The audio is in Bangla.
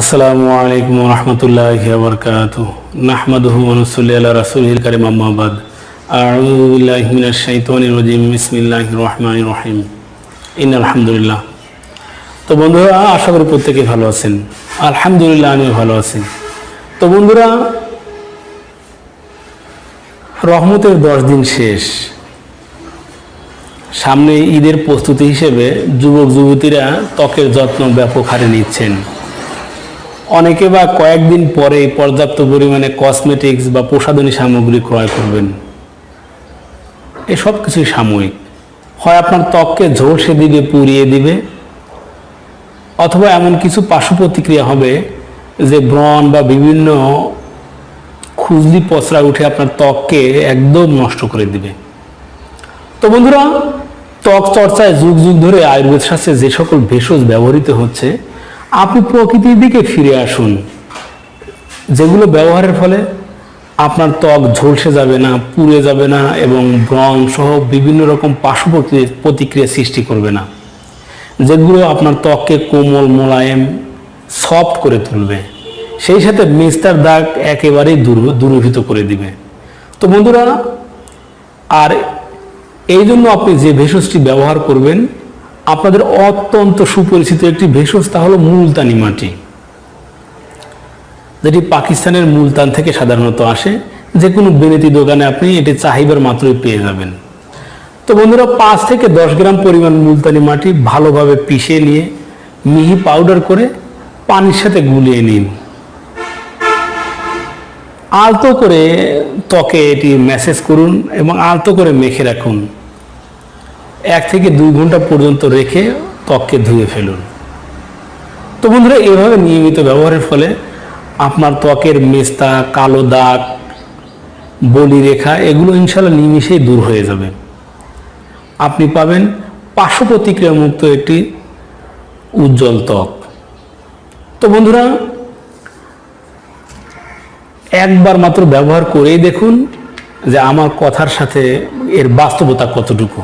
আসসালামু আলাইকুম রহমতুল্লাহ বরকাত নাহমাদুহু অনুসল্লি আল্লাহ কারিম বিল্লাহি মিনাশ শাইতানির রাজিম, বিসমিল্লাহির রহমানির রহিম। ইন আলহামদুলিল্লাহ তো বন্ধুরা, আশা করি প্রত্যেকে ভালো আছেন। আলহামদুলিল্লাহ, আমিও ভালো আছি। তো বন্ধুরা, রহমতের দশ দিন শেষ। সামনে ঈদের প্রস্তুতি হিসেবে যুবক যুবতীরা ত্বকের যত্ন ব্যাপক হারে নিচ্ছেন। অনেকে বা কয়েকদিন পরে পর্যাপ্ত পরিমাণে কসমেটিক্স বা প্রসাধনী সামগ্রী ক্রয় করবেন। এসব কিছুই সাময়িক। হয় আপনার ত্বককে ঝলসে দিবে, পুড়িয়ে দিবে, অথবা এমন কিছু পার্শ্ব প্রতিক্রিয়া হবে যে ব্রণ বা বিভিন্ন খুজলি পচড়া উঠে আপনার ত্বককে একদম নষ্ট করে দিবে। তো বন্ধুরা, ত্বক চর্চায় যুগ যুগ ধরে আয়ুর্বেদ শাস্ত্রে যে সকল ভেষজ ব্যবহৃত হচ্ছে আপনি প্রকৃতির দিকে ফিরে আসুন। যেগুলো ব্যবহারের ফলে আপনার ত্বক ঝলসে যাবে না, পুড়ে যাবে না এবং ব্রণ সহ বিভিন্ন রকম পার্শ্ব প্রতিক্রিয়া সৃষ্টি করবে না। যেগুলো আপনার ত্বককে কোমল, মোলায়েম, সফট করে তুলবে। সেই সাথে মেস্তার দাগ একেবারেই দূর, দূরীভূত করে দিবে। তো বন্ধুরা, আর এই জন্য আপনি যে ভেষজটি ব্যবহার করবেন আপনাদের অত্যন্ত সুপরিচিত একটি ভেষজ, তা হলো মুলতানি মাটি। যেটি পাকিস্তানের মুলতান থেকে সাধারণত আসে। যে কোনো বেনেতি দোকানে আপনি এটি চাহিবার মাত্রই পেয়ে যাবেন। তো বন্ধুরা, পাঁচ থেকে দশ গ্রাম পরিমাণ মুলতানি মাটি ভালোভাবে পিষে নিয়ে মিহি পাউডার করে পানির সাথে গুলিয়ে নিন। আলতো করে ত্বকে এটি ম্যাসেজ করুন এবং আলতো করে মেখে রাখুন। এক থেকে দুই ঘণ্টা পর্যন্ত রেখে ত্বককে ধুয়ে ফেলুন। তো বন্ধুরা, এভাবে নিয়মিত ব্যবহারের ফলে আপনার ত্বকের মেস্তা, কালো দাগ, বলি রেখা এগুলো ইনশাল্লাহ নিমিশেই দূর হয়ে যাবে। আপনি পাবেন পার্শ্ব প্রতিক্রিয়া মুক্ত একটি উজ্জ্বল ত্বক। তো বন্ধুরা, একবার মাত্র ব্যবহার করেই দেখুন যে আমার কথার সাথে এর বাস্তবতা কতটুকু।